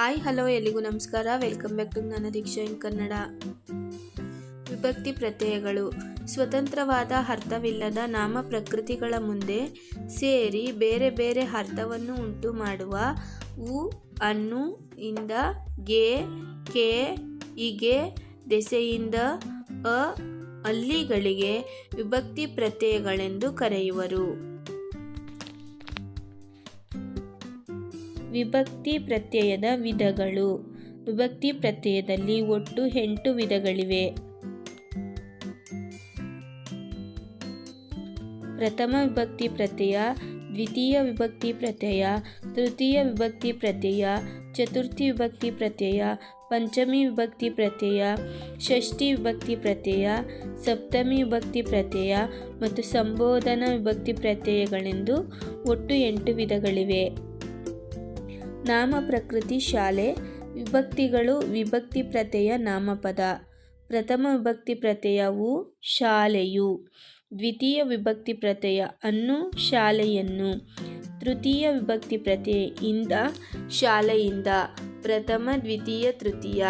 Hi, hello ಎಲ್ಲಿಗೂ ನಮಸ್ಕಾರ. Welcome back to ನನ್ನ ದೀಕ್ಷಾ ಇನ್ ಕನ್ನಡ ವಿಭಕ್ತಿ ಪ್ರತ್ಯಯಗಳು. ಸ್ವತಂತ್ರವಾದ ಅರ್ಥವಿಲ್ಲದ ನಾಮ ಪ್ರಕೃತಿಗಳ ಮುಂದೆ ಸೇರಿ ಬೇರೆ ಬೇರೆ ಅರ್ಥವನ್ನು ಉಂಟು ಮಾಡುವ ಉ, ಅನ್ನು, ಇಂದ, ಗೆ, ಕೆ, ಇಗೆ, ದೆಸೆಯಿಂದ, ಅ, ಅಲ್ಲಿಗಳಿಗೆ ವಿಭಕ್ತಿ ಪ್ರತ್ಯಯಗಳೆಂದು ಕರೆಯುವರು. ವಿಭಕ್ತಿ ಪ್ರತ್ಯಯದ ವಿಧಗಳು. ವಿಭಕ್ತಿ ಪ್ರತ್ಯಯದಲ್ಲಿ ಒಟ್ಟು ಎಂಟು ವಿಧಗಳಿವೆ. ಪ್ರಥಮ ವಿಭಕ್ತಿ ಪ್ರತ್ಯಯ, ದ್ವಿತೀಯ ವಿಭಕ್ತಿ ಪ್ರತ್ಯಯ, ತೃತೀಯ ವಿಭಕ್ತಿ ಪ್ರತ್ಯಯ, ಚತುರ್ಥಿ ವಿಭಕ್ತಿ ಪ್ರತ್ಯಯ, ಪಂಚಮಿ ವಿಭಕ್ತಿ ಪ್ರತ್ಯಯ, ಷಷ್ಠಿ ವಿಭಕ್ತಿ ಪ್ರತ್ಯಯ, ಸಪ್ತಮಿ ವಿಭಕ್ತಿ ಪ್ರತ್ಯಯ ಮತ್ತು ಸಂಬೋಧನಾ ವಿಭಕ್ತಿ ಪ್ರತ್ಯಯಗಳೆಂದು ಒಟ್ಟು ಎಂಟು ವಿಧಗಳಿವೆ. ನಾಮ ಪ್ರಕೃತಿ ಶಾಲೆ, ವಿಭಕ್ತಿಗಳು ವಿಭಕ್ತಿ ಪ್ರತ್ಯಯ ನಾಮಪದ. ಪ್ರಥಮ ವಿಭಕ್ತಿ ಪ್ರತ್ಯಯವು ಶಾಲೆಯು. ದ್ವಿತೀಯ ವಿಭಕ್ತಿ ಪ್ರತ್ಯಯ ಅನ್ನು ಶಾಲೆಯನ್ನು. ತೃತೀಯ ವಿಭಕ್ತಿ ಪ್ರತ್ಯಯಿಂದ ಶಾಲೆಯಿಂದ. ಪ್ರಥಮ, ದ್ವಿತೀಯ, ತೃತೀಯ.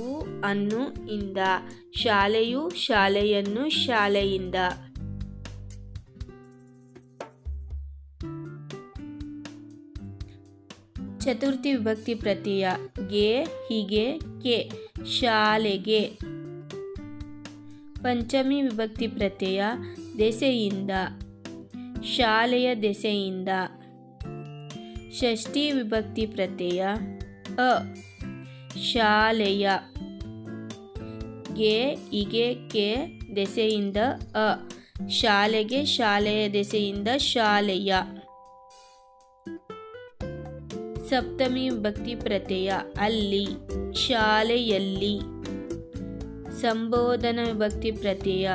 ಉ, ಅನ್ನು, ಇಂದ. ಶಾಲೆಯು ಶಾಲೆಯನ್ನು ಶಾಲೆಯಿಂದ. ಚತುರ್ಥಿ ವಿಭಕ್ತಿ ಪ್ರತ್ಯಯ ಗೆ, ಹೀಗೆ, ಕೆ, ಶಾಲೆಗೆ. ಪಂಚಮಿ ವಿಭಕ್ತಿ ಪ್ರತ್ಯಯ ದೆಸೆಯಿಂದ, ಶಾಲೆಯ ದೆಸೆಯಿಂದ. ಷಷ್ಠಿ ವಿಭಕ್ತಿ ಪ್ರತ್ಯಯ ಅ, ಶಾಲೆಯ ಗೆ ಇಗೆ ಕೆ, ದೆಸೆಯಿಂದ ಅ, ಶಾಲೆಗೆ, ಶಾಲೆಯ ದೆಸೆಯಿಂದ ಶಾಲೆಯ. ಸಪ್ತಮಿ ಭಕ್ತಿ ಪ್ರತ್ಯಯ ಅಲ್ಲಿ, ಶಾಲೆಯಲ್ಲಿ ಸಂಬೋಧನ ವಿಭಕ್ತಿ ಪ್ರತ್ಯಯ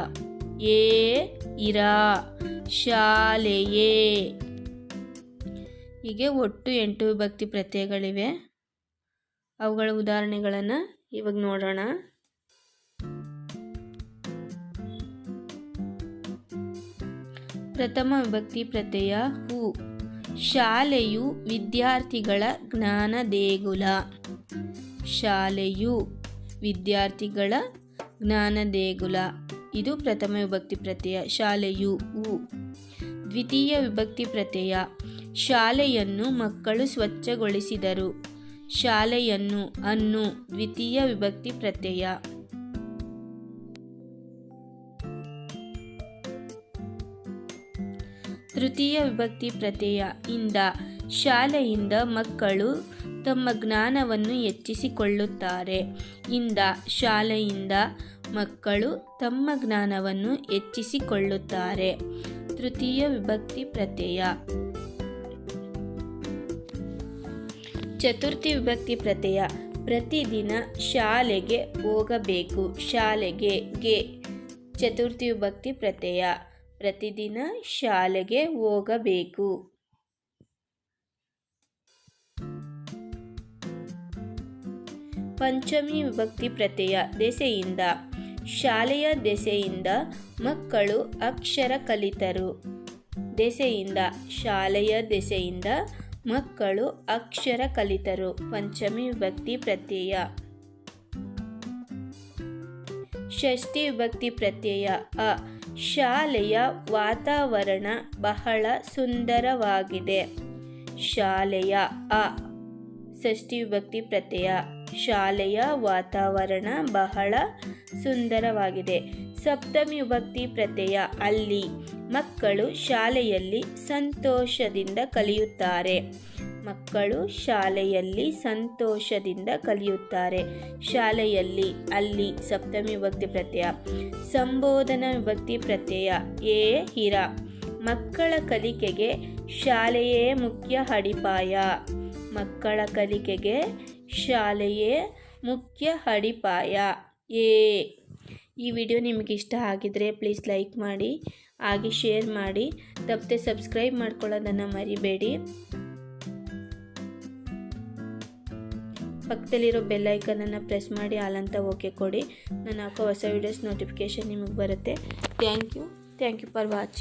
ಏ ಇರ, ಶಾಲೆಯೇ. ಹೀಗೆ ಒಟ್ಟು ಎಂಟು ವಿಭಕ್ತಿ ಪ್ರತ್ಯಯಗಳಿವೆ. ಅವುಗಳ ಉದಾಹರಣೆಗಳನ್ನು ಇವಾಗ ನೋಡೋಣ. ಪ್ರಥಮ ವಿಭಕ್ತಿ ಪ್ರತ್ಯಯ ಹೂ. ಶಾಲೆಯು ವಿದ್ಯಾರ್ಥಿಗಳ ಜ್ಞಾನ ದೇಗುಲ. ಶಾಲೆಯು ವಿದ್ಯಾರ್ಥಿಗಳ ಜ್ಞಾನ ದೇಗುಲ. ಇದು ಪ್ರಥಮ ವಿಭಕ್ತಿ ಪ್ರತ್ಯಯ. ಶಾಲೆಯು ಉ. ದ್ವಿತೀಯ ವಿಭಕ್ತಿ ಪ್ರತ್ಯಯ. ಶಾಲೆಯನ್ನು ಮಕ್ಕಳು ಸ್ವಚ್ಛಗೊಳಿಸಿದರು. ಶಾಲೆಯನ್ನು ಅನ್ನು ದ್ವಿತೀಯ ವಿಭಕ್ತಿ ಪ್ರತ್ಯಯ. ತೃತೀಯ ವಿಭಕ್ತಿ ಪ್ರತ್ಯಯ ಇಂದ ಶಾಲೆಯಿಂದ ಮಕ್ಕಳು ತಮ್ಮ ಜ್ಞಾನವನ್ನು ಹೆಚ್ಚಿಸಿಕೊಳ್ಳುತ್ತಾರೆ. ಇಂದ ಶಾಲೆಯಿಂದ ಮಕ್ಕಳು ತಮ್ಮ ಜ್ಞಾನವನ್ನು ಹೆಚ್ಚಿಸಿಕೊಳ್ಳುತ್ತಾರೆ. ತೃತೀಯ ವಿಭಕ್ತಿ ಪ್ರತ್ಯಯ. ಚತುರ್ಥಿ ವಿಭಕ್ತಿ ಪ್ರತ್ಯಯ. ಪ್ರತಿದಿನ ಶಾಲೆಗೆ ಹೋಗಬೇಕು. ಶಾಲೆಗೆ ಗೆ. ಚತುರ್ಥಿ ವಿಭಕ್ತಿ ಪ್ರತ್ಯಯ. ಪ್ರತಿದಿನ ಶಾಲೆಗೆ ಹೋಗಬೇಕು. ಪಂಚಮಿ ವಿಭಕ್ತಿ ಪ್ರತ್ಯಯ ದೆಸೆಯಿಂದ, ಶಾಲೆಯ ದೆಸೆಯಿಂದ ಮಕ್ಕಳು ಅಕ್ಷರ ಕಲಿತರು. ದೆಸೆಯಿಂದ, ಶಾಲೆಯ ದೆಸೆಯಿಂದ ಮಕ್ಕಳು ಅಕ್ಷರ ಕಲಿತರು. ಪಂಚಮಿ ವಿಭಕ್ತಿ ಪ್ರತ್ಯಯ. ಷಷ್ಠಿ ವಿಭಕ್ತಿ ಪ್ರತ್ಯಯ, ಅ ಶಾಲೆಯ ವಾತಾವರಣ ಬಹಳ ಸುಂದರವಾಗಿದೆ. ಶಾಲೆಯ ಅ, ಷಷ್ಠಿ ವಿಭಕ್ತಿ ಪ್ರತ್ಯಯ, ಶಾಲೆಯ ವಾತಾವರಣ ಬಹಳ ಸುಂದರವಾಗಿದೆ. ಸಪ್ತಮಿ ವಿಭಕ್ತಿ ಪ್ರತ್ಯಯ, ಅಲ್ಲಿ ಮಕ್ಕಳು ಶಾಲೆಯಲ್ಲಿ ಸಂತೋಷದಿಂದ ಕಲಿಯುತ್ತಾರೆ. ಮಕ್ಕಳು ಶಾಲೆಯಲ್ಲಿ ಸಂತೋಷದಿಂದ ಕಲಿಯುತ್ತಾರೆ. ಶಾಲೆಯಲ್ಲಿ ಅಲ್ಲಿ ಸಪ್ತಮಿ ವಿಭಕ್ತಿ ಪ್ರತ್ಯಯ, ಸಂಬೋಧನಾ ವಿಭಕ್ತಿ ಪ್ರತ್ಯಯ ಏ ಹಿರ. ಮಕ್ಕಳ ಕಲಿಕೆಗೆ ಶಾಲೆಯೇ ಮುಖ್ಯ ಅಡಿಪಾಯ. ಮಕ್ಕಳ ಕಲಿಕೆಗೆ ಶಾಲೆಯೇ ಮುಖ್ಯ ಅಡಿಪಾಯ. ಏ ಈ ವಿಡಿಯೋ ನಿಮಗೆ ಇಷ್ಟ ಆಗಿದರೆ ಪ್ಲೀಸ್ ಲೈಕ್ ಮಾಡಿ, ಹಾಗೆ ಶೇರ್ ಮಾಡಿ. ತಪ್ಪದೆ ಸಬ್ಸ್ಕ್ರೈಬ್ ಮಾಡ್ಕೊಳ್ಳೋದನ್ನು ಮರಿಬೇಡಿ. ಪಕ್ಕದಲ್ಲಿರೋ ಬೆಲ್ ಐಕನನ್ನು ಪ್ರೆಸ್ ಮಾಡಿ ಹಾಲಂತ ಓಕೆ ಕೊಡಿ. ನಾನು ಹಾಕೋ ಹೊಸ ವೀಡಿಯೋಸ್ ನೋಟಿಫಿಕೇಷನ್ ನಿಮಗೆ ಬರುತ್ತೆ. Thank you thank you for watching